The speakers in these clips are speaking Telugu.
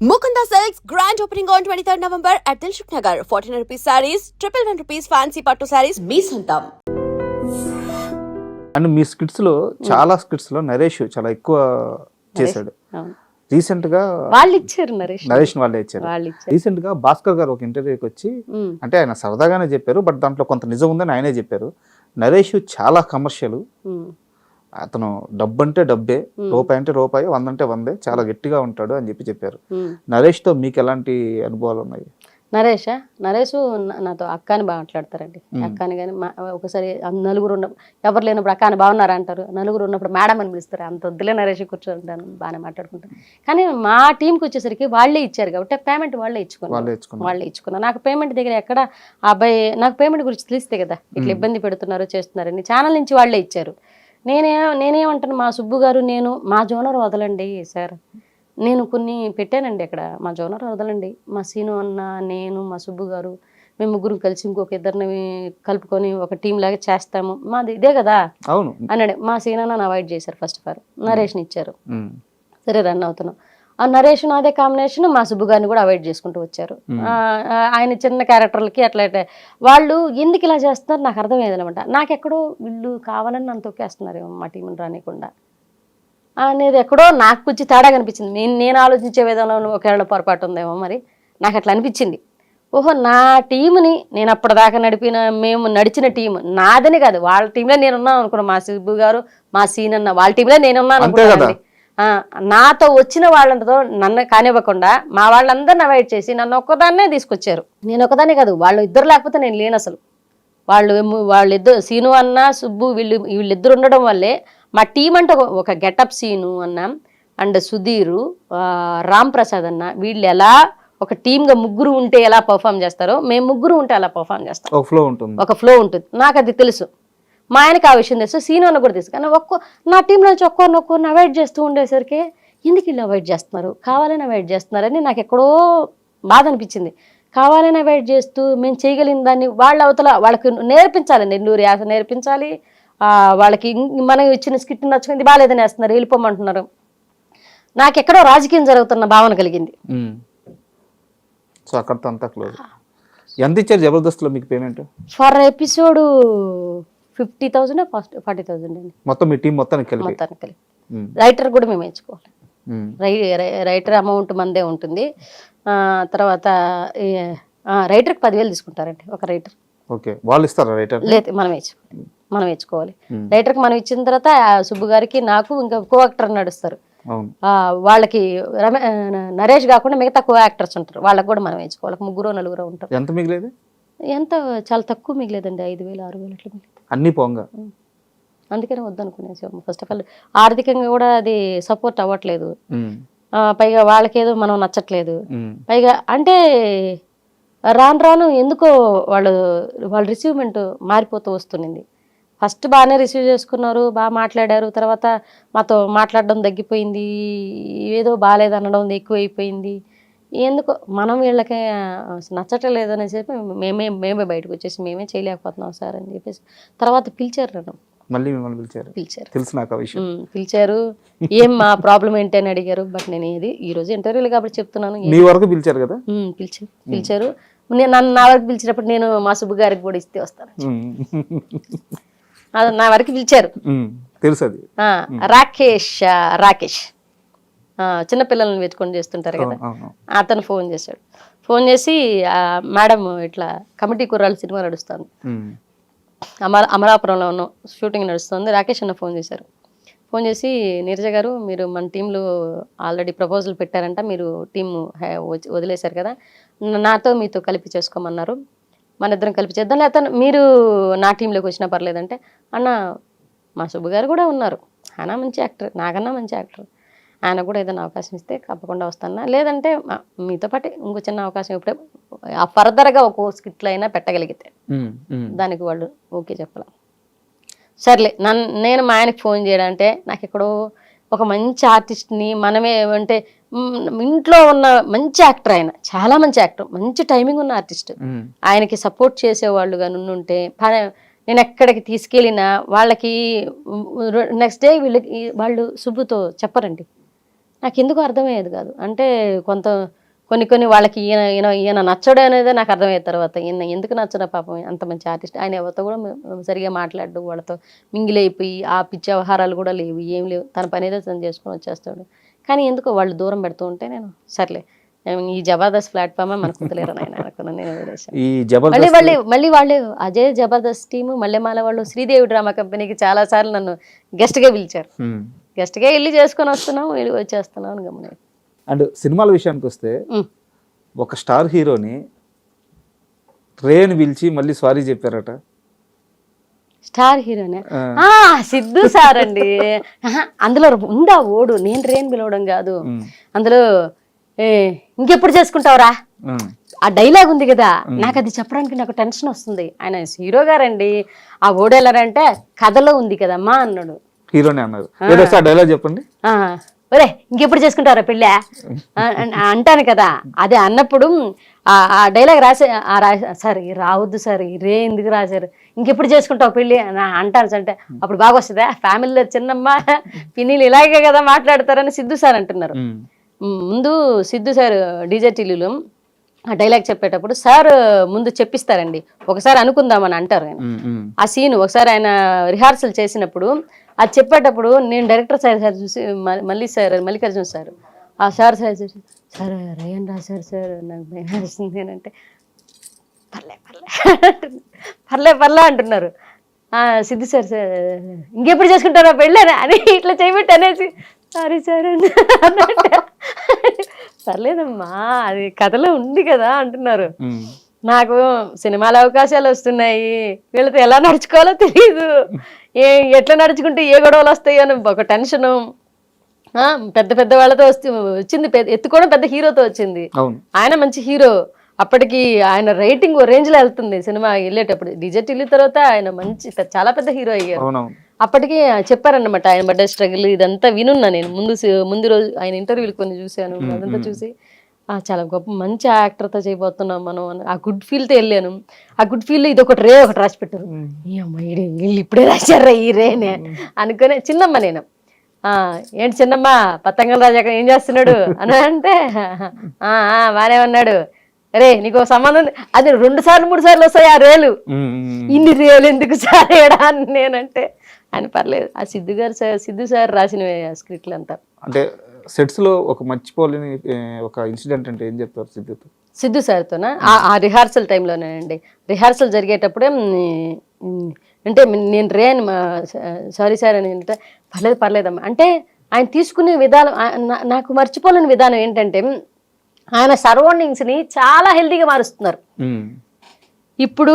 Mukunda Silks grand opening on 23rd November at Dilshuk Nagar. 14 rupees sarees, triple one rupees fancy patto sarees, మీ సొంతం. అండ్ మీ స్కిట్స్లో చాలా స్కిట్స్లో నరేష్ చాలా ఎక్కువ చేశాడు. అవును. రీసెంట్గా వాళ్ళు ఇచ్చారు నరేష్. నరేష్ వాళ్ళే ఇచ్చారు. వాళ్ళు ఇచ్చారు రీసెంట్గా భాస్కర్ గారు ఒక ఇంటర్వ్యూకి వచ్చి ఉమ్, అంటే ఆయన సరదాగానే చెప్పారు బట్ దాంట్లో కొంత నిజం ఉందని ఆయనే చెప్పారు. నరేష్ చాలా కమర్షియల్ ఉమ్, అతను డబ్బు అంటే డబ్బే రూపాయి అంటే రూపాయి వంద అంటే వందే చాలా గట్టిగా ఉంటాడు అని చెప్పి చెప్పారు. నరేష్తో మీకు ఎలాంటి అనుభవాలు ఉన్నాయి? నరేషా? నరేష్ నాతో అక్క అని బాగా మాట్లాడతారండి. అక్క అని కానీ ఒకసారి నలుగురు ఉన్న ఎవరు లేనప్పుడు అక్క అని బాగున్నారా అంటారు. నలుగురు ఉన్నప్పుడు మేడం అని పిలుస్తారు. అంత వద్దులే నరేష్ కూర్చోంటాను బాగానే మాట్లాడుకుంటాను. కానీ మా టీంకి వచ్చేసరికి వాళ్ళే ఇచ్చారు కాబట్టి పేమెంట్ వాళ్ళే ఇచ్చుకున్నారు. వాళ్ళే ఇచ్చుకున్నారు. నాకు పేమెంట్ దగ్గర ఎక్కడ అబ్బాయి నాకు పేమెంట్ గురించి తెలిస్తే కదా ఇట్లా ఇబ్బంది పెడుతున్నారు చేస్తున్నారని ఛానల్ నుంచి వాళ్ళే ఇచ్చారు. నేనే నేనేమంటాను మా సుబ్బు గారు నేను మా జోనర్ వదలండి సార్. నేను కొన్ని పెట్టానండి అక్కడ మా జోనర్ వదలండి. మా సీను అన్న నేను మా సుబ్బు గారు మేము ముగ్గురు కలిసి ఇంకొక ఇద్దరిని కలుపుకొని ఒక టీం లాగా చేస్తాము. మాది ఇదే కదా? అవును. అన్నాడు. మా సీన్ అన్న అవాయిడ్ చేశారు ఫస్ట్ ఆఫ్ ఆల్ నరేష్ని ఇచ్చారు. సరే రన్ అవుతున్నాం. ఆ నరేష్ అదే కాంబినేషన్ మా సుబ్బు గారిని కూడా అవాయిడ్ చేసుకుంటూ వచ్చారు. ఆ, ఆ, ఆయన చిన్న క్యారెక్టర్లకి అట్లా. వాళ్ళు ఎందుకు ఇలా చేస్తున్నారు? నాకు అర్థమయ్యేది అనమాట నాకు ఎక్కడో వీళ్ళు కావాలని నన్ను తొక్కేస్తున్నారు మా టీంని రానికుండా అనేది ఎక్కడో నాకు కొంచెం తేడా కనిపించింది. నేను నేను ఆలోచించే విధానంలో ఒకవేళ పొరపాటు ఉందేమో మరి. నాకు అట్లా అనిపించింది. ఓహో నా టీంని నేను అప్పటిదాకా నడిపిన మేము నడిచిన టీం నాదని కాదు. వాళ్ళ టీంలో నేను ఉన్నాను అనుకున్నాను మా సిబ్బు గారు మా సీన్ అన్న వాళ్ళ టీంలో నేను ఉన్నాను నాతో వచ్చిన వాళ్ళతో నన్ను కానివ్వకుండా మా వాళ్ళందరిని అవాయిడ్ చేసి నన్ను ఒక్కదాన్నే తీసుకొచ్చారు. నేను ఒకదాన్నే కాదు వాళ్ళు ఇద్దరు లేకపోతే నేను లేను అసలు. వాళ్ళు వాళ్ళిద్దరు సీను అన్న సుబ్బు వీళ్ళు వీళ్ళిద్దరు ఉండడం వల్లే మా టీం అంటే ఒక- గెటప్ సీను అన్న అండ్ సుధీరు రామ్ ప్రసాద్ అన్న వీళ్ళు ఎలా ఒక టీమ్గా ముగ్గురు ఉంటే ఎలా పర్ఫామ్ చేస్తారో మేము ముగ్గురు ఉంటే అలా పర్ఫామ్ చేస్తాం. ఒక ఫ్లో ఉంటుంది. ఒక ఫ్లో ఉంటుంది. నాకు అది తెలుసు. మా ఆయనకి ఆ విషయం తెలుసు సీను అన్న కూడా తెలుసు. కానీ ఒక్కో నా టీంలో నుంచి ఒక్కొరిని ఒక్కొరిని అవాయిడ్ చేస్తూ ఉండేసరికి ఎందుకు వీళ్ళు అవాయిడ్ చేస్తున్నారు? కావాలని అవాయిడ్ చేస్తున్నారని నాకు ఎక్కడో బాధ అనిపించింది. కావాలని అవాయిడ్ చేస్తూ మేము చేయగలిగిన దాన్ని వాళ్ళ అవతల వాళ్ళకి నేర్పించాలి. నెల్లూరు యాస నేర్పించాలి. ఆ, వాళ్ళకి మనం ఇచ్చిన స్కిట్ నచ్చుకుంది బాగాలేదని వేస్తున్నారు. వెళ్ళిపోమంటున్నారు. నాకు ఎక్కడో రాజకీయం జరుగుతున్న భావన కలిగింది. సో అక్కడతో అంతా క్లోజ్ ఎంత ఇచ్చారు? జబర్దస్త్లో మీకు payment for episode fifty thousand first forty thousand అండి. మొత్తం మీ టీం మొత్తానికి కలిపి? మొత్తానికి కలిపి. రైటర్ కూడా మేము ఎంచుకోవాలి రైటర్ అమౌంట్ మందే ఉంటుంది. ఆ, తర్వాత రైటర్కి పదివేలు తీసుకుంటారండి ఒక రైటర్ ఓకే. వాళ్ళు ఇస్తారా రైటర్ లేదు మనం వేసుకోవాలి మనం Hmm. రైటర్కి మనం ఇచ్చిన తర్వాత సుబ్బు గారికి నాకు ఇంకా కో యాక్టర్ నడుస్తారు వాళ్ళకి నరేష్ కాకుండా మిగతా కో యాక్టర్స్ ఉంటారు. వాళ్ళకి కూడా మనం ఒక ముగ్గురు నలుగురు ఉంటారు. ఎంత మిగిలేదు? ఎంత చాలా తక్కువ మిగిలేదండి ఐదు వేలు ఆరు వేలు అట్లా మిగిలేదు. అన్ని పోంగా. అందుకనే వద్దనుకునేసాము. ఫస్ట్ ఆఫ్ ఆల్ ఆర్థికంగా కూడా అది సపోర్ట్ అవ్వట్లేదు. పైగా వాళ్ళకేదో మనం నచ్చట్లేదు. పైగా అంటే రాను రాను ఎందుకో వాళ్ళు వాళ్ళ రిసీవ్మెంట్ మారిపోతూ వస్తున్నది. ఫస్ట్ బాగానే రిసీవ్ చేసుకున్నారు బాగా మాట్లాడారు తర్వాత మాతో మాట్లాడడం తగ్గిపోయింది ఏదో బాగాలేదు అనడం ఎక్కువైపోయింది. ఎందుకో? మనం వీళ్ళకి నచ్చట్లేదు అని చెప్పి మేమే మేమే బయటకు వచ్చేసి మేమే చేయలేకపోతున్నాం సార్ అని చెప్పేసి తర్వాత పిలిచారు నన్ను. మళ్ళీ మిమ్మల్ని పిలిచారు? పిలిచారు. తెలుసు నాకు ఆ విషయం. పిలిచారు. ఏం మా ప్రాబ్లం ఏంటి అని అడిగారు బట్ నేను ఏది ఈ రోజు ఇంటర్వ్యూలు కాబట్టి చెప్తున్నాను. మీ వరకు పిలిచారు కదా? పిలిచారు పిలిచారు. నేను నన్ను నా వరకు పిలిచినప్పుడు నేను మా సుబ్బు గారికి కూడా ఇస్తే వస్తాను. అది నా వరకు పిలిచారు. తెలుసు అది. ఆ, రాకేష్ రాకేష్. ఆ, చిన్న పిల్లల్ని వెతుకొని చేస్తుంటారు కదా. అతను ఫోన్ చేశాడు. ఫోన్ చేసి మేడం ఇట్లా కమిటీ కుర్రాళ్ళు సినిమా నడుస్తుంది. అమర అమలాపురంలో ఉన్న షూటింగ్ నడుస్తుంది. రాకేష్ అన్న ఫోన్ చేశారు. ఫోన్ చేసి నీరజ గారు మీరు మన టీంలో ఆల్రెడీ ప్రపోజల్ పెట్టారంట. మీరు టీమ్ వదిలేశారు కదా. నాతో మీతో కలిపి చేసుకోమన్నారు. మన ఇద్దరం కలిపి చేద్దాం. లేకపోతే మీరు నా టీంలోకి వచ్చినా పర్లేదంటే అన్న మా సుబ్బు గారు కూడా ఉన్నారు. ఆయన మంచి యాక్టర్. నాకన్నా మంచి యాక్టర్. ఆయన కూడా ఏదైనా అవకాశం ఇస్తే తప్పకుండా వస్తానా లేదంటే మీతో పాటు ఇంకో చిన్న అవకాశం ఇప్పుడే ఆ ఫర్దర్గా ఒక స్కిట్లో అయినా పెట్టగలిగితే. దానికి వాళ్ళు ఓకే చెప్పాల. సర్లే నన్ను నేను మా ఆయనకి ఫోన్ చేయడంటే నాకు ఎక్కడో ఒక మంచి ఆర్టిస్ట్ని మనమే అంటే ఇంట్లో ఉన్న మంచి యాక్టర్ ఆయన చాలా మంచి యాక్టర్ మంచి టైమింగ్ ఉన్న ఆర్టిస్ట్. ఆయనకి సపోర్ట్ చేసేవాళ్ళుగా నుండుంటే ప- నేను ఎక్కడికి తీసుకెళ్ళినా వాళ్ళకి నెక్స్ట్ డే వీళ్ళకి వాళ్ళు సుబ్బుతో చెప్పరండి. నాకు ఎందుకు అర్థమయ్యేది కాదు. అంటే కొంత కొన్ని కొన్ని వాళ్ళకి ఈయన ఈయన ఈయన నచ్చడు అనేది నాకు అర్థమయ్యే తర్వాత. ఈయన ఎందుకు నచ్చడం పాపం? అంత మంచి ఆర్టిస్ట్. ఆయన ఎవరితో కూడా సరిగా మాట్లాడు వాళ్ళతో మింగిలైపోయి ఆ పిచ్చి వ్యవహారాలు కూడా లేవు. ఏం లేవు. తన పని ఏదో తను చేసుకొని వచ్చేస్తాడు. కానీ ఎందుకో వాళ్ళు దూరం పెడుతూ ఉంటే నేను సర్లే. ఈ జబర్దస్త్ ప్లాట్ఫామ్ మనకు కుదలేరు నాయన అనుకున్నాను నేను ఈ మళ్ళీ వాళ్ళు మళ్ళీ వాళ్ళు అజయ్ జబర్దస్త్ టీము మల్లెమాల వాళ్ళు శ్రీదేవి డ్రామా కంపెనీకి చాలా సార్లు నన్ను గెస్ట్గా పిలిచారు. గెస్ట్గా వెళ్ళి చేసుకొని వస్తున్నాం వెళ్ళి వచ్చేస్తున్నాం అని గమని అండ్ సినిమాల విషయానికి వస్తే ఒక స్టార్ హీరోని ట్రైన్ పిలిచి మళ్ళీ సారీ చెప్పారట. స్టార్ హీరోనే? సిద్ధు సార్ అండి అందులో ఉందా ఓడు? నేను ట్రైన్ పిలవడం కాదు. అందులో ఏ ఇంకెప్పుడు చేసుకుంటావురా. ఆ. డైలాగ్ ఉంది కదా నాకు అది చెప్పడానికి నాకు టెన్షన్ వస్తుంది. ఆయన హీరో గారండి. ఆ ఓడు ఎలారంటే కథలో ఉంది కదమ్మా అన్నాడు. హీరోనే అన్నారు. ఏదో సార్ డైలాగ్ చెప్పండి. ఆ, ఒరే ఇంకెప్పుడు చేసుకుంటారా పెళ్ళి? అంటాను కదా. అదే అన్నప్పుడు ఆ డైలాగ్ రాసే సార్ రావద్దు సార్ రే ఎందుకు రాశారు? ఇంకెప్పుడు చేసుకుంటావు పెళ్ళి? అంటాను అంటే అప్పుడు బాగా వస్తుందా? ఫ్యామిలీలో చిన్నమ్మ పిన్నిలు ఇలాగే కదా మాట్లాడతారని సిద్ధు సార్ అంటున్నారు. ముందు సిద్ధు సార్ డీజే టీలీలో ఆ డైలాగ్ చెప్పేటప్పుడు సార్ ముందు చెప్పిస్తారండి. ఒకసారి అనుకుందామని అంటారు ఆయన. ఆ సీన్ ఒకసారి ఆయన రిహార్సల్ చేసినప్పుడు అది చెప్పేటప్పుడు నేను డైరెక్టర్ సార్ సార్ చూసి మళ్ళీ సార్ మల్లికార్జున సార్ ఆ సార్ సార్ చూసి సార్ రయన్ రాశారు సార్ నాకు భయం వేస్తుంది అంటే పర్లే పర్లే అంటున్నారు. పర్లే పర్లే అంటున్నారు ఆ, సిద్ధు సార్ సార్ ఇంకెప్పుడు చేసుకుంటారా పెళ్ళని అని ఇట్లా చేయబెట్టి అనేసి సారీ సార్ పర్లేదమ్మా అది కథలో ఉంది కదా అంటున్నారు. నాకు సినిమాల అవకాశాలు వస్తున్నాయి వీళ్ళతో ఎలా నడుచుకోవాలో తెలియదు ఏ ఎట్లా నడుచుకుంటే ఏ గొడవలు వస్తాయో అని ఒక టెన్షను. ఆ, పెద్ద పెద్ద వాళ్ళతో వస్తు వచ్చింది ఎత్తుకోవడం పెద్ద హీరోతో వచ్చింది. ఆయన మంచి హీరో. అప్పటికి ఆయన రేటింగ్ ఓ రేంజ్లో వెళ్తుంది సినిమా వెళ్ళేటప్పుడు. డిజెట్ వెళ్ళిన తర్వాత ఆయన మంచి చాలా పెద్ద హీరో అయ్యారు. అప్పటికి చెప్పారన్నమాట ఆయన పడ్డ స్ట్రగుల్ ఇదంతా వినున్నా నేను. ముందు ముందు రోజు ఆయన ఇంటర్వ్యూలు కొన్ని చూశాను అదంతా చూసి. చాలా గొప్ప మంచి యాక్టర్తో చేయబోతున్నాం మనం అని. ఆ గుడ్ ఫీల్తో వెళ్ళాను. ఆ గుడ్ ఫీల్ ఇది ఒకటి రే ఒకటి రాసి పెట్టారు. ఈ అమ్మ ఈడు వీళ్ళు ఇప్పుడే రాశారా ఈ రేనే? అనుకునే చిన్నమ్మ నేను. ఆ ఏంటి చిన్నమ్మ పతంగం రాజాక ఏం చేస్తున్నాడు? అని అంటే "ఆ, ఆ, బానే ఉన్నాడు. రే నీకు సంబంధం ఉంది." అది రెండు సార్లు మూడు సార్లు వస్తాయి ఆ రేలు. ఇన్ని రేలు ఎందుకు సార్ ఏడా అని నేనంటే ఆయన పర్లేదు. ఆ సిద్ధు గారు సార్ సిద్ధు సార్ రాసిన స్క్రిప్ట్లు అంతా అంటే సెట్స్లో ఒక మర్చిపోలేని ఒక ఇన్సిడెంట్ అంటే ఏం చెప్తారు సిద్ధుతో సిద్ధు సార్తోనా? ఆ- రిహార్సల్ టైంలోనేనండి. రిహార్సల్ జరిగేటప్పుడే మ్, మ్, అంటే నేను రేన్ సారీ సార్ అని అంటే పర్లేదు పర్లేదమ్మా. అంటే ఆయన తీసుకునే విధానం నాకు మర్చిపోలేని విధానం ఏంటంటే మ్, ఆయన సరౌండింగ్స్ని చాలా హెల్తీగా మారుస్తున్నారు. ఇప్పుడు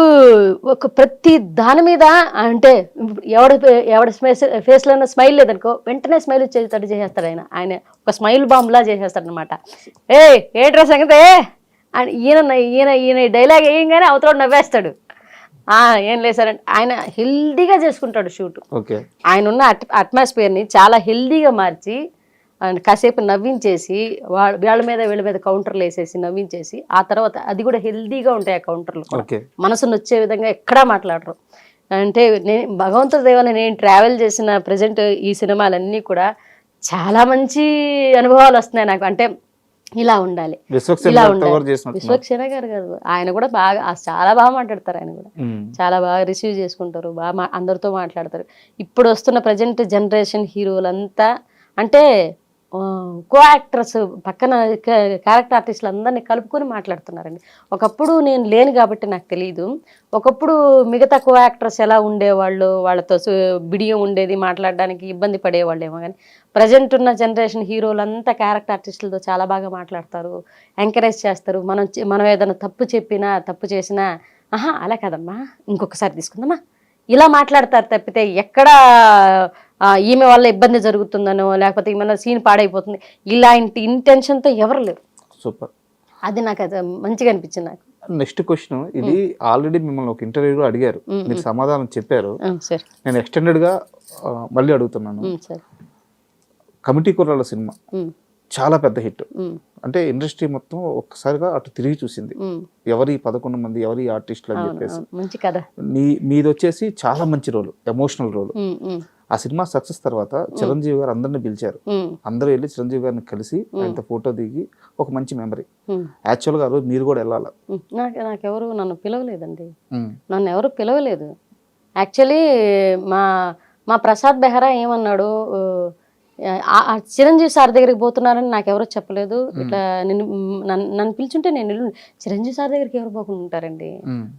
ఒక ప్రతి దాని మీద అంటే ఎవడ ఎవడ ఫేస్ ఫేస్లో ఉన్న స్మైల్ లేదనుకో వెంటనే స్మైల్ వచ్చేటట్టు చేసేస్తాడు ఆయన. ఆయన ఒక స్మైల్ బాంబ్లా చేసేస్తాడు అనమాట ఏ ఏట్రా సంగతే? అని ఈయన ఈయన ఈయన డైలాగ్ వేయంగానే అవతల నవ్వేస్తాడు. "ఆ, ఏం లేదు సార్. ఆయన హెల్దీగా చేసుకుంటాడు షూట్. ఓకే. ఆయన ఉన్న అట్ అట్మాస్ఫియర్ని చాలా హెల్దీగా మార్చి ఆయన కాసేపు నవ్వించేసి వాళ్ళ వీళ్ళ మీద వీళ్ళ మీద కౌంటర్లు వేసేసి నవ్వించేసి ఆ తర్వాత అది కూడా హెల్దీగా ఉంటాయి ఆ కౌంటర్లు కూడా. మనసును వచ్చే విధంగా ఎక్కడా మాట్లాడరు. అంటే నేను భగవంతుడి దేవాల నేను ట్రావెల్ చేసిన ప్రజెంట్ ఈ సినిమాలన్నీ కూడా చాలా మంచి అనుభవాలు వస్తున్నాయి నాకు. అంటే ఇలా ఉండాలి. విశ్వక్సేన్ ఇలా ఉండాలి. విశ్వక్షణ గారు కాదు. ఆయన కూడా బాగా చాలా బాగా మాట్లాడతారు ఆయన కూడా. చాలా బాగా రిసీవ్ చేసుకుంటారు. బాగా అందరితో మాట్లాడతారు. ఇప్పుడు వస్తున్న ప్రజెంట్ జనరేషన్ హీరోలంతా అంటే కో యాక్టర్స్ పక్కన క్యారెక్టర్ ఆర్టిస్టులు అందరినీ కలుపుకొని మాట్లాడుతున్నారండి. ఒకప్పుడు నేను లేను కాబట్టి నాకు తెలియదు ఒకప్పుడు మిగతా కో యాక్టర్స్ ఎలా ఉండేవాళ్ళు వాళ్ళతో బిడియం ఉండేది మాట్లాడడానికి ఇబ్బంది పడేవాళ్ళు ఏమో కానీ ప్రజెంట్ ఉన్న జనరేషన్ హీరోలంతా క్యారెక్టర్ ఆర్టిస్టులతో చాలా బాగా మాట్లాడతారు ఎంకరేజ్ చేస్తారు. మనం మనం ఏదైనా తప్పు చెప్పినా తప్పు చేసినా ఆహా అలా కాదమ్మా ఇంకొకసారి తీసుకుందామా? ఇలా మాట్లాడతారు తప్పితే ఎక్కడా ఈమె వల్ల ఇబ్బంది జరుగుతుందనో లేకపోతే ఈమె సీన్ పాడైపోతుంది ఇలాంటి ఇంటెన్షన్తో ఎవరు లేరు. సూపర్. అది నాకు అది మంచిగా అనిపించింది నాకు. నెక్స్ట్ క్వశ్చన్ ఇది ఆల్రెడీ మిమ్మల్ని ఒక ఇంటర్వ్యూలో అడిగారు. మీరు సమాధానం చెప్పారు. నేను ఎక్స్టెండెడ్గా మళ్ళీ అడుగుతున్నాను. కమిటీ కుర్రాల సినిమా. చాలా పెద్ద హిట్. అంటే ఇండస్ట్రీ మొత్తం ఒక్కసారిగా అటు తిరిగి చూసింది. ఎవరి పదకొండు మంది ఎవరి ఆర్టిస్టులు అని చెప్పేసి. మంచి మీది వచ్చేసి చాలా మంచి రోల్ ఎమోషనల్ రోల్. ఆ సినిమా సక్సెస్ తర్వాత చిరంజీవి గారు అందరిని పిలిచారు. అందరూ వెళ్ళి చిరంజీవి గారిని కలిసి ఆయనతో ఫోటో దిగి ఒక మంచి మెమరీ ఉమ్, యాక్చువల్గా ఆ రోజు మీరు కూడా వెళ్ళాలి? నాకెవరు నన్ను పిలవలేదండి. నన్ను ఎవరు పిలవలేదు. యాక్చువల్లీ మా మా ప్రసాద్ బెహ్రా ఏమన్నాడు చిరంజీవి సార్ దగ్గరికి పోతున్నారని నాకు ఎవరో చెప్పలేదు ఇట్లా నేను నన్ను పిలుచుంటే నేను చిరంజీవి సార్ దగ్గరికి ఎవరు పోకుండా ఉంటారండి?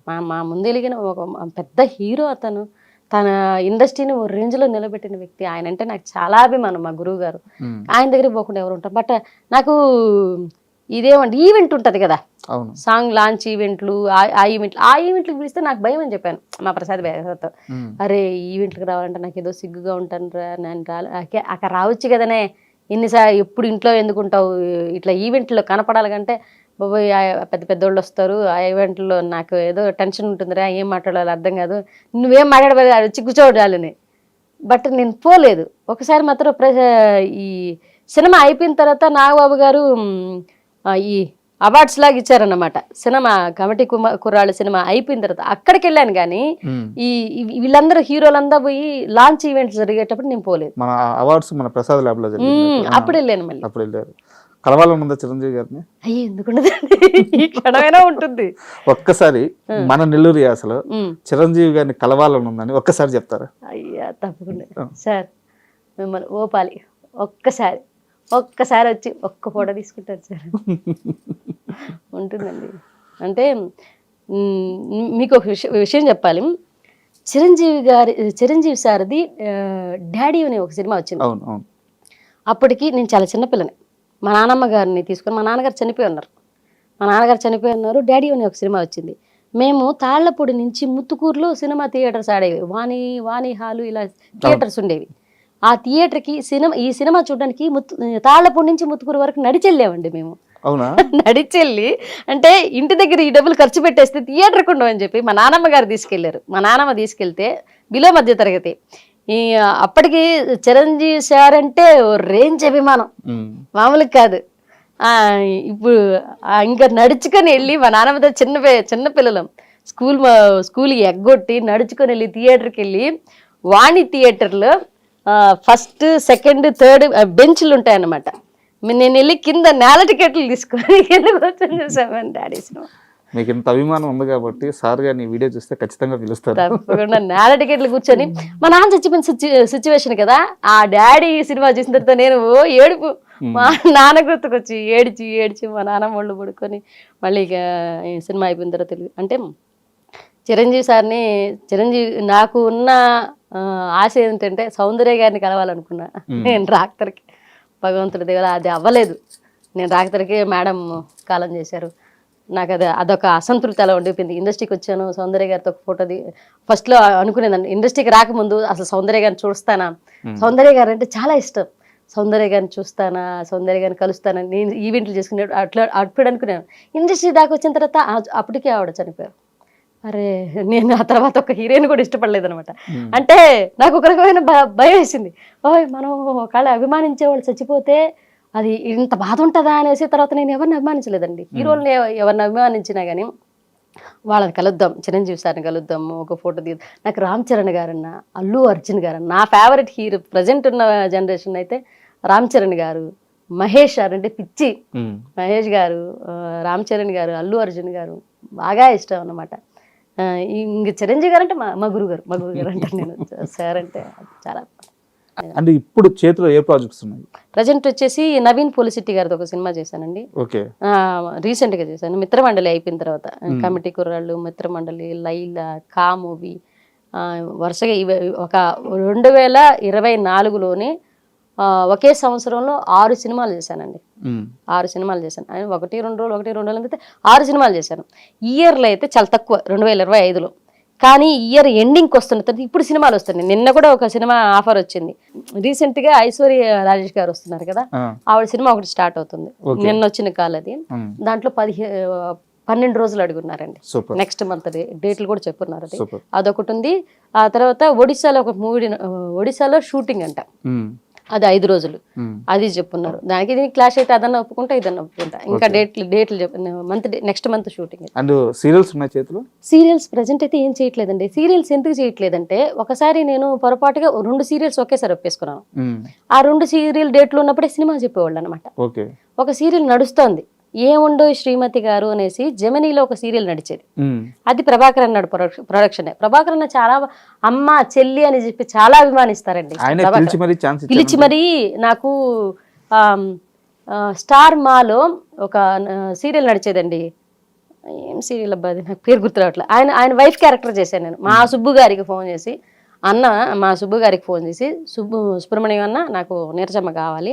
మా మా ముందు వెలిగిన ఒక పెద్ద హీరో అతను. తన ఇండస్ట్రీని ఓ రేంజ్లో నిలబెట్టిన వ్యక్తి ఆయన అంటే నాకు చాలా అభిమానం మా గురువు గారు. ఆయన దగ్గరికి పోకుండా ఎవరు ఉంటారు. బట్ నాకు ఇదేమంటే ఈవెంట్ ఉంటుంది కదా. సాంగ్ లాంచ్ ఈవెంట్లు ఆ- ఈవెంట్లు ఆ ఈవెంట్లకు పిలిస్తే నాకు భయం అని చెప్పాను. మా ప్రసాద్ ఉమ్. అరే ఈవెంట్లకు రావాలంటే నాకు ఏదో సిగ్గుగా ఉంటాను రా నేను రాలే. అకే- అక్కడ రావచ్చు కదనే. ఎన్నిసార్లు ఎప్పుడు ఇంట్లో ఎందుకు ఉంటావు ఇట్లా ఈవెంట్లో కనపడాలి కంటే బాబోయ్ పెద్ద పెద్దోళ్ళు వస్తారు ఆ ఈవెంట్లో నాకు ఏదో టెన్షన్ ఉంటుందిరా ఏం మాట్లాడాలి అర్థం కాదు. నువ్వేం మాట్లాడబోదు వచ్చి కూర్చోవడాలని బట్ నేను పోలేదు. ఒకసారి మాత్రం ప్ర ఈ సినిమా అయిపోయిన తర్వాత నాగబాబు గారు ఈ అవార్డ్స్ లాగా ఇచ్చారన్నమాట. సినిమా కమిటీ కుమ కుర్రాళ్ళు సినిమా అయిపోయిన తర్వాత అక్కడికి వెళ్ళాను కానీ. ఈ వీళ్ళందరూ హీరోలందరూ పోయి లాంచ్ ఈవెంట్స్ జరిగేటప్పుడు నేను పోలేదు. మన అవార్డ్స్ మన ప్రసాద్ ల్యాబ్లో జరిగింది. మ్, అప్పుడు వెళ్ళాను మళ్ళీ. అప్పుడు వెళ్ళారు. కలవాలని ఉందా చిరంజీవి గారిని? అయ్యి ఎందుకుండదండి ఉంటుంది. ఒక్కసారి మన నెల్లూరు యాసలో. చిరంజీవి గారిని కలవాలని ఉందని ఒక్కసారి చెప్తారా? అయ్యా తప్పకుండా. సార్ మిమ్మల్ని ఓపాలి. ఒక్కసారి ఒక్కసారి వచ్చి ఒక్క ఫోటో తీసుకుంటారు సార్. ఉంటుందండి. అంటే మీకు ఒక విషయం విషయం చెప్పాలి. చిరంజీవి గారి చిరంజీవి సార్ది డాడీ అనే ఒక సినిమా వచ్చింది. అప్పటికి నేను చాలా చిన్నపిల్లని మా నాన్నమ్మ గారిని తీసుకొని మా నాన్నగారు చనిపోయి ఉన్నారు. మా నాన్నగారు చనిపోయి ఉన్నారు. డాడీ అనే ఒక సినిమా వచ్చింది. మేము తాళ్ళపూడి నుంచి ముత్తుకూరులో సినిమా థియేటర్స్ ఆడేవి. వాణి వాణి హాలు ఇలా థియేటర్స్ ఉండేవి. ఆ థియేటర్కి సినిమా ఈ సినిమా చూడడానికి ముత్తు తాళ్ళపూడి నుంచి ముత్తుకూరు వరకు నడిచెళ్ళామండి మేము. అవునా? నడిచెళ్ళి అంటే ఇంటి దగ్గర ఈ డబ్బులు ఖర్చు పెట్టేస్తే థియేటర్కి ఉండవని చెప్పి మా నాన్నమ్మ గారు తీసుకెళ్ళారు మా నాన్నమ్మ తీసుకెళ్తే బిలో మధ్య తరగతి ఈ అప్పటికి చిరంజీవి సార్ అంటే రేంజ్ అభిమానం. ఉమ్. మామూలుగా కాదు. ఆ, ఇప్పుడు ఇంకా నడుచుకొని వెళ్ళి మా నాన్నమ్మతో చిన్న చిన్న పిల్లలం. స్కూల్ స్కూల్కి ఎగ్గొట్టి నడుచుకొని వెళ్ళి థియేటర్కి వెళ్ళి వాణి థియేటర్లో ఫస్ట్ సెకండ్ థర్డ్ బెంచ్లు ఉంటాయన్నమాట. నేను వెళ్ళి కింద నేల టికెట్లు తీసుకొని కింద కూర్చొని చూసామని డాడీ సినిమా. మీకు ఇంత అభిమానం ఉంది కాబట్టి సార్ గారిని వీడియో చూస్తే ఖచ్చితంగా పిలుస్తారు. తప్పకుండా నేల టికెట్లు కూర్చొని మా నాన్న చచ్చిపోయిన సిచ్యువేషన్ కదా ఆ డాడీ సినిమా చూసిన తర్వాత నేను ఓ ఏడుపు. మా నాన్న గుర్తుకొచ్చి ఏడిచి ఏడిచి మా నాన్న ఒళ్ళు పడుకొని మళ్ళీ ఇక ఈ సినిమా అయిపోయిన తర్వాత తెలియదు. అంటే చిరంజీవి సార్ని చిరంజీవి నాకు ఉన్న ఆశ ఏంటంటే సౌందర్య గారిని కలవాలనుకున్నా. నేను రాక్తరికి భగవంతుడి దగ్గర అది అవ్వలేదు. నేను రాక్తరికి మేడం కాలం చేశారు. నాకు అది అదొక అసంతృప్తి అలా ఉండిపోయింది. ఇండస్ట్రీకి వచ్చాను సౌందర్య గారితో ఒక ఫోటో ఫస్ట్లో అనుకునేదాన్ని ఇండస్ట్రీకి రాకముందు అసలు సౌందర్య గారిని చూస్తానా? సౌందర్య గారు అంటే చాలా ఇష్టం. సౌందర్య గారిని చూస్తానా? సౌందర్య గారిని కలుస్తానా? నేను ఈవెంట్లు చేసుకునే అట్లా అప్పుడు అనుకున్నాను. ఇండస్ట్రీ దాకా వచ్చిన తర్వాత అప్పటికే ఆవిడ చనిపోయారు. అరే నేను ఆ తర్వాత ఒక హీరోయిన్ కూడా ఇష్టపడలేదు అనమాట అంటే నాకు ఒక రకమైన భయం వేసింది. ఓయ్ మనం ఒకవేళ అభిమానించే వాళ్ళు చచ్చిపోతే అది ఇంత బాధ ఉంటుందా అనేసి తర్వాత నేను ఎవరిని అభిమానించలేదండి. హీరోల్ని ఎవ- ఎవరిని అభిమానించినా కానీ వాళ్ళని కలుద్దాం చిరంజీవి సార్ని కలుద్దాం ఒక ఫోటో దిగు నాకు రామ్ చరణ్ గారన్న అల్లు అర్జున్ గారన్న నా ఫేవరెట్ హీరో ప్రజెంట్ ఉన్న జనరేషన్ అయితే రామ్ చరణ్ గారు మహేష్ గారు అంటే పిచ్చి. మహేష్ గారు రామ్ చరణ్ గారు అల్లు అర్జున్ గారు బాగా ఇష్టం అన్నమాట. ఇంక చిరంజీవి గారు అంటే మా మా గురువు గారు మా గురువు గారు అంటాను నేను. సార్ అంటే చాలా ఇప్పుడు చేతిలో ఏ ప్రాజెక్ట్స్ ఉన్నాయి? ప్రజెంట్ వచ్చేసి నవీన్ పోలిసిటీ గారితో ఒక సినిమా చేశానండి. ఓకే. recent గా చేశాను. మిత్రమండలి అయిపోయిన తర్వాత. కమిటీ కుర్రాళ్ళు మిత్రమండలి లైలా కా మూవీ వరుసగా ఒక రెండు వేల ఇరవై నాలుగులోనే ఆ, ఒకే సంవత్సరంలో ఆరు సినిమాలు చేశానండి. ఆరు సినిమాలు చేశాను. ఒకటి రెండు రోజులు ఒకటి రెండు రోజులు అయితే ఆరు సినిమాలు చేశాను. ఇయర్లో అయితే చాలా తక్కువ రెండు వేల ఇరవై ఐదులో. కానీ ఇయర్ ఎండింగ్కి వస్తున్న తర్వాత ఇప్పుడు సినిమాలు వస్తున్నాయి. నిన్న కూడా ఒక సినిమా ఆఫర్ వచ్చింది. రీసెంట్గా ఐశ్వర్య రాజేష్ గారు వస్తున్నారు కదా. ఆవిడ సినిమా ఒకటి స్టార్ట్ అవుతుంది. నిన్న వచ్చిన కాల్ అది. దాంట్లో పదిహే పన్నెండు రోజులు అడుగున్నారండి. నెక్స్ట్ మంత్ డేట్లు కూడా చెప్పున్నారు అది. అదొకటి ఉంది. ఆ తర్వాత ఒడిశాలో ఒక మూవీ ఒడిశాలో షూటింగ్ అంట. అది ఐదు రోజులు. అది చెప్పున్నారు. దానికి దీనికి క్లాష్ అయితే అదన్నా ఒప్పుకుంటా ఇదన్నా ఒప్పుకుంటా. ఇంకా డేట్లు డేట్లు చెప్పు month next month shooting and serials ఉన్నాయి చేతిలో? సీరియల్స్ ప్రజెంట్ అయితే ఏం చేయట్లేదండి. సీరియల్స్ ఎందుకు చేయట్లేదంటే ఒకసారి నేను పొరపాటుగా రెండు సీరియల్స్ ఒకేసారి ఒప్పేసుకున్నాను. ఆ రెండు సీరియల్ డేట్లు ఉన్నప్పుడే సినిమా చెప్పేవాళ్ళు అనమాట ఒక సీరియల్ నడుస్తోంది. ఏముండో శ్రీమతి గారు అనేసి జెమినీలో ఒక సీరియల్ నడిచేది. అది ప్రభాకర్ అన్నాడు ప్రొడక్షన్. ప్రభాకర్ అన్న చాలా అమ్మ చెల్లి అని చెప్పి చాలా అభిమానిస్తారండి. పిలిచి మరీ నాకు స్టార్ మాలో ఒక సీరియల్ నడిచేదండి. ఏం సీరియల్ అబ్బా అది? నాకు పేరు గుర్తు రావట్లేదు ఆయన ఆయన వైఫ్ క్యారెక్టర్ చేశాను నేను. మా సుబ్బు గారికి ఫోన్ చేసి అన్న మా సుబ్బు గారికి ఫోన్ చేసి సుబ్బు సుబ్రహ్మణ్యం అన్న నాకు నీరజమ్మ కావాలి.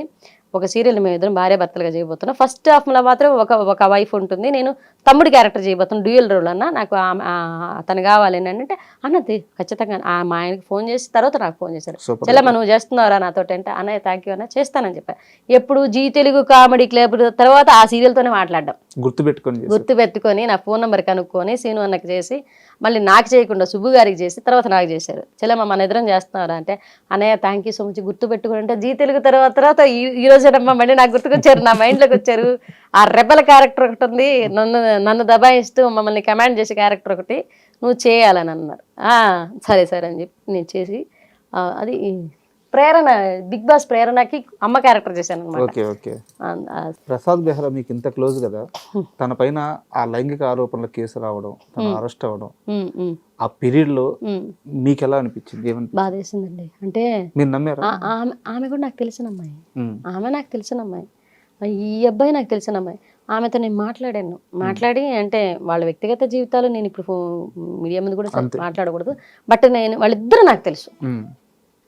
ఒక సీరియల్ మేము ఇద్దరం భార్య భర్తలుగా చేయబోతున్నాం ఫస్ట్ హాఫ్లో మాత్రం ఒక ఒక వైఫ్ ఉంటుంది. నేను తమ్ముడి క్యారెక్టర్ చేయబోతున్నాను డ్యూయల్ రోల్ అన్న నాకు అతను కావాలి అని అంటే అన్నది ఖచ్చితంగా ఆ మా ఆయనకి ఫోన్ చేసి తర్వాత నాకు ఫోన్ చేశారు. చెల్లమ్మ నువ్వు చేస్తున్నావురా నాతో అంటే అన్నయ్య థ్యాంక్ యూ అన్న చేస్తానని చెప్పా. ఎప్పుడు జీ తెలుగు కామెడీ క్లబ్ తర్వాత ఆ సీరియల్తోనే మాట్లాడడం. గుర్తు పెట్టుకొని చేసి గుర్తు పెట్టుకొని నా ఫోన్ నెంబర్ కనుక్కొని సీను అన్నకి చేసి మళ్ళీ నాకు చేయకుండా సుబ్బు గారికి చేసి తర్వాత నాకు చేశారు. చెల్లమ్మ మన ఎదురం చేస్తున్నారా అంటే అన్నయ్య థ్యాంక్ యూ సో మచ్ గుర్తు పెట్టుకుని అంటే జీ తెలుగు తర్వాత తర్వాత ఈ ఈ రోజేనమ్మా మళ్ళీ నాకు గుర్తుకొచ్చారు నా మైండ్లోకి వచ్చారు. ఆ రెబల్ క్యారెక్టర్ ఒకటి ఉంది. నన్ను నన్ను దబాయిస్తూ మమ్మల్ని కమాండ్ చేసే క్యారెక్టర్ ఒకటి నువ్వు చేయాలని అన్నారు. "ఆ, సరే సరే అని చెప్పి నేను చేసి అది ప్రేరణ బిగ్ బాస్ ప్రేరణకి అమ్మ క్యారెక్టర్ చేశాను ఓకే ఓకే. ప్రసాద్ బెహ్రా మీకు ఇంత క్లోజ్ కదా? తన పైన ఆ లైంగిక ఆరోపణల కేసు రావడం తన అరెస్ట్ అవ్వడం ఆ పీరియడ్లో మీకు ఎలా అనిపించింది? ఏమని బాధేసిందండి. అంటే మీరు నమ్మారా? ఆమె కూడా నాకు తెలిసిన అమ్మాయి. ఆమె నాకు తెలిసిన అమ్మాయి. ఈ అబ్బాయి నాకు తెలిసిన అమ్మాయి. ఆమెతో నేను మాట్లాడాను. మాట్లాడి అంటే వాళ్ళ వ్యక్తిగత జీవితాలు నేను ఇప్పుడు మీడియా ముందు కూడా మాట్లాడకూడదు. బట్ నేను వాళ్ళిద్దరూ నాకు తెలుసు.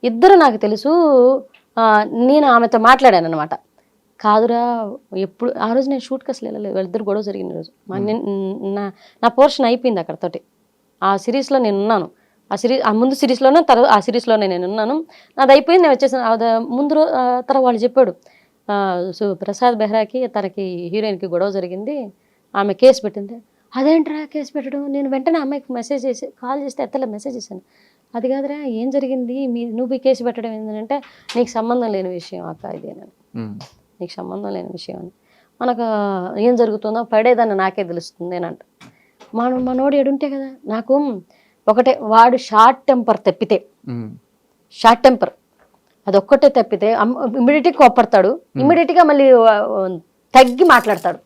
ఇద్దరు నాకు తెలుసు. ఆ, నేను ఆమెతో మాట్లాడాను అనమాట కాదురా ఎప్పుడు ఆ రోజు నేను షూట్కి అసలు వెళ్ళలేదు. వాళ్ళిద్దరు గొడవ జరిగిన రోజు. నా నా పోర్షన్ అయిపోయింది అక్కడతోటి. ఆ సిరీస్లో నేను ఉన్నాను. ఆ సిరీస్ ఆ ముందు సిరీస్లోనే తర్వాత ఆ సిరీస్లోనే నేను ఉన్నాను. నాది అయిపోయింది నేను వచ్చేసాను. ముందు తర్వాత వాళ్ళు చెప్పాడు సో ప్రసాద్ బెహ్రాకి తనకి హీరోయిన్కి గొడవ జరిగింది. ఆమె కేసు పెట్టింది. అదేంట్రా కేసు పెట్టడం? నేను వెంటనే అమ్మాయికి మెసేజ్ చేసి కాల్ చేస్తే ఎత్తలే మెసేజ్ చేశాను. అది కాదురా ఏం జరిగింది? మీ నువ్వు కేసు పెట్టడం ఏంటంటే నీకు సంబంధం లేని విషయం అక్క ఇది అని. నీకు సంబంధం లేని విషయం అని. మనకు ఏం జరుగుతుందో పడేదాన్ని నాకే తెలుస్తుంది అని అంట. మనం మనోడు ఎడుంటే కదా నాకు ఒకటే వాడు షార్ట్ టెంపర్ తప్పితే. షార్ట్ టెంపర్ అదొక్కటే తప్పితే ఇమ్మీడియట్గా కోప్పడతాడు. ఇమ్మీడియట్గా మళ్ళీ తగ్గి మాట్లాడతాడు.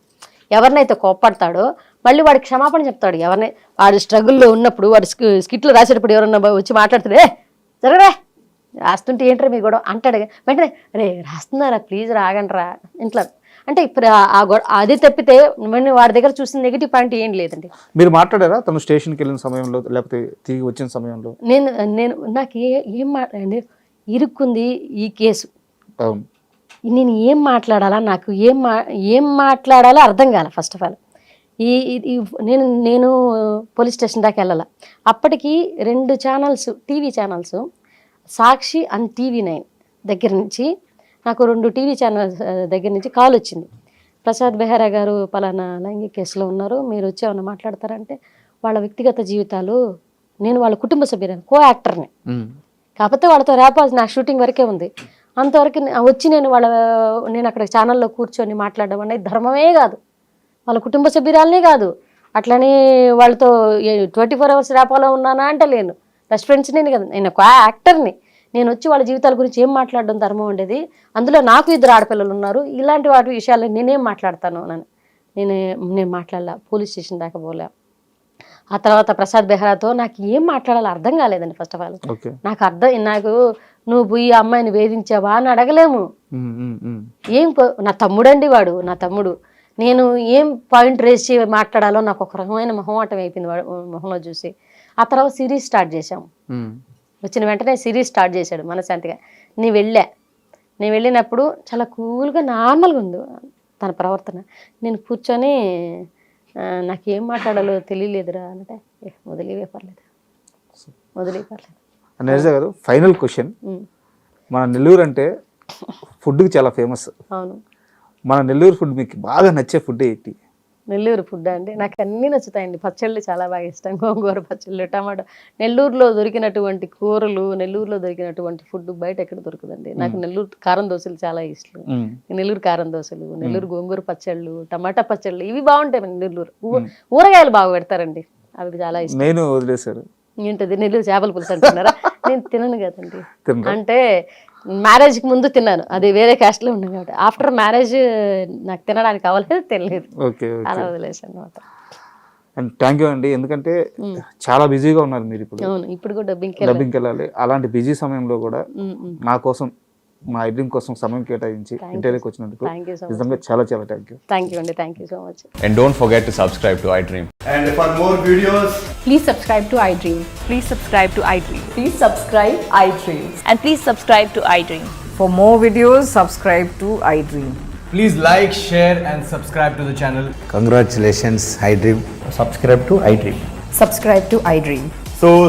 ఎవరినైతే కోప్పడతాడో మళ్ళీ వాడికి క్షమాపణ చెప్తాడు. ఎవరినై వాడు స్ట్రగుల్లో ఉన్నప్పుడు వాడు స్కి- స్కిట్లో రాసేటప్పుడు ఎవరన్నా వచ్చి మాట్లాడుతాడు ఏ జరగడే రాస్తుంటే ఏంట్రా మీ గొడవ? అంటాడు. వెంటనే రే రాస్తున్నారా? ప్లీజ్ రాగండ్రా. ఇంట్లో అంటే ఇప్పుడు ఆ- గొడవ అది తప్పితే వాడి దగ్గర చూసిన నెగిటివ్ పాయింట్ ఏం లేదండి. మీరు మాట్లాడారా? తను స్టేషన్కి వెళ్ళిన సమయంలో లేకపోతే తిరిగి వచ్చిన సమయంలో? నేను నేను నాకు ఏ ఏం మా అంటే ఇరుక్కుంది ఈ కేసు. అవును. నేను ఏం మాట్లాడాలా? నాకు ఏం మా ఏం మాట్లాడాలో అర్థం కాల ఫస్ట్ ఆఫ్ ఆల్. ఈ నేను నేను పోలీస్ స్టేషన్ దాకా వెళ్ళాల? అప్పటికి రెండు channels TV channels Sakshi and TV nine దగ్గర నుంచి నాకు రెండు టీవీ ఛానల్స్ దగ్గర నుంచి కాల్ వచ్చింది. ప్రసాద్ బెహరా గారు పలానా లైంగిక కేసులో ఉన్నారు మీరు వచ్చి ఏమన్నా మాట్లాడతారంటే వాళ్ళ వ్యక్తిగత జీవితాలు నేను వాళ్ళ కుటుంబ సభ్యులను కో యాక్టర్ని. కాకపోతే వాళ్ళతో రేపాల్సి నా షూటింగ్ వరకే ఉంది. అంతవరకు వచ్చి నేను వాళ్ళ నేను అక్కడ ఛానల్లో కూర్చొని మాట్లాడడం అనేది ధర్మమే కాదు. వాళ్ళ కుటుంబ సభ్యురాలనే కాదు. అట్లనే వాళ్ళతో ట్వంటీ ఫోర్ అవర్స్ రేపాలో ఉన్నానా అంటే లేను. బెస్ట్ ఫ్రెండ్స్ నేను కదా. నేను ఒక యాక్టర్ని. నేను వచ్చి వాళ్ళ జీవితాల గురించి ఏం మాట్లాడడం ధర్మం ఉండేది? అందులో నాకు ఇద్దరు ఆడపిల్లలు ఉన్నారు. ఇలాంటి వాటి విషయాలు నేనేం మాట్లాడతాను నన్ను నేను నేను మాట్లాడలే. పోలీస్ స్టేషన్ దాకా పోలే. ఆ తర్వాత ప్రసాద్ బెహ్రాతో నాకు ఏం మాట్లాడాలో అర్థం కాలేదండి ఫస్ట్ ఆఫ్ ఆల్ నాకు అర్థం నాకు నువ్వు పోయి ఆ అమ్మాయిని వేధించావా అని అడగలేము. ఏం నా తమ్ముడండి వాడు నా తమ్ముడు. నేను ఏం పాయింట్ రేస్ చేసి మాట్లాడాలో నాకు ఒక రకమైన మొహమాటం అయిపోయింది వాడు మొహంలో చూసి. ఆ తర్వాత సిరీస్ స్టార్ట్ చేశాం ఉమ్. వచ్చిన వెంటనే సిరీస్ స్టార్ట్ చేశాడు మనశాంతిగా నేను వెళ్ళా. నేను వెళ్ళినప్పుడు చాలా కూల్గా నార్మల్గా ఉంది తన ప్రవర్తన. నేను కూర్చొని "ఆ, నాకు మాట్లాడాలో తెలియలేదురా అంటే "ఏ, వదిలేవే పర్లేదు. వదిలే పర్లేదు. నీరజ గారు ఫైనల్ క్వశ్చన్. మన నెల్లూరు అంటే ఫుడ్కి చాలా ఫేమస్. అవును. మన నెల్లూరు ఫుడ్ మీకు బాగా నచ్చే ఫుడ్ ఏంటి? నెల్లూరు ఫుడ్ అండి. నాకు అన్నీ నచ్చుతాయండి. పచ్చళ్ళు చాలా బాగా ఇష్టం. గోంగూర పచ్చళ్ళు టమాటో. నెల్లూరులో దొరికినటువంటి కూరలు నెల్లూరులో దొరికినటువంటి ఫుడ్ బయట ఎక్కడ దొరకదండి. నాకు నెల్లూరు కారం దోశలు చాలా ఇష్టం. నెల్లూరు కారం దోశలు నెల్లూరు గోంగూర పచ్చళ్ళు టమాటా పచ్చళ్ళు ఇవి బాగుంటాయి నెల్లూరు. ఊరగాయలు బాగా పెడతారండి. అవి చాలా ఇష్టం. నేను వదిలేశారు ఏంటది? నెల్లూరు చేపల పులుసు అంటున్నారా? నేను తినను కదండి? అంటే మ్యారేజ్కి ముందు తిన్నాను. అది వేరే క్యాస్ట్లో ఉన్నాను కాబట్టి. ఆఫ్టర్ మ్యారేజ్ నాకు తినడానికి అవ్వలేదు తెలియదు. ఓకే అలా వదిలేసాను అనమాట. అండ్ థ్యాంక్ యూ అండి. ఎందుకంటే చాలా బిజీగా ఉన్నారు మీరు ఇప్పుడు. అవును ఇప్పుడు కూడా డబ్బింగ్ డబ్బింగ్కి వెళ్ళాలి. అలాంటి బిజీ సమయంలో కూడా నా కోసం మా ఐడ్రీమ్ కోసం సమయం కేటాయించి ఇంటర్వ్యూకి వచ్చినందుకు సో నిజంగా చాలా చాలా థ్యాంక్ యూ థ్యాంక్ యూ అండి thank you so much And don't forget to subscribe to iDream. And for more videos, Please subscribe to iDream. Please subscribe to iDream. Please subscribe iDream. And please subscribe to iDream. For more videos, subscribe to iDream. please like, share, and subscribe to the channel. Congratulations, iDream. Subscribe to iDream. Subscribe to iDream. So,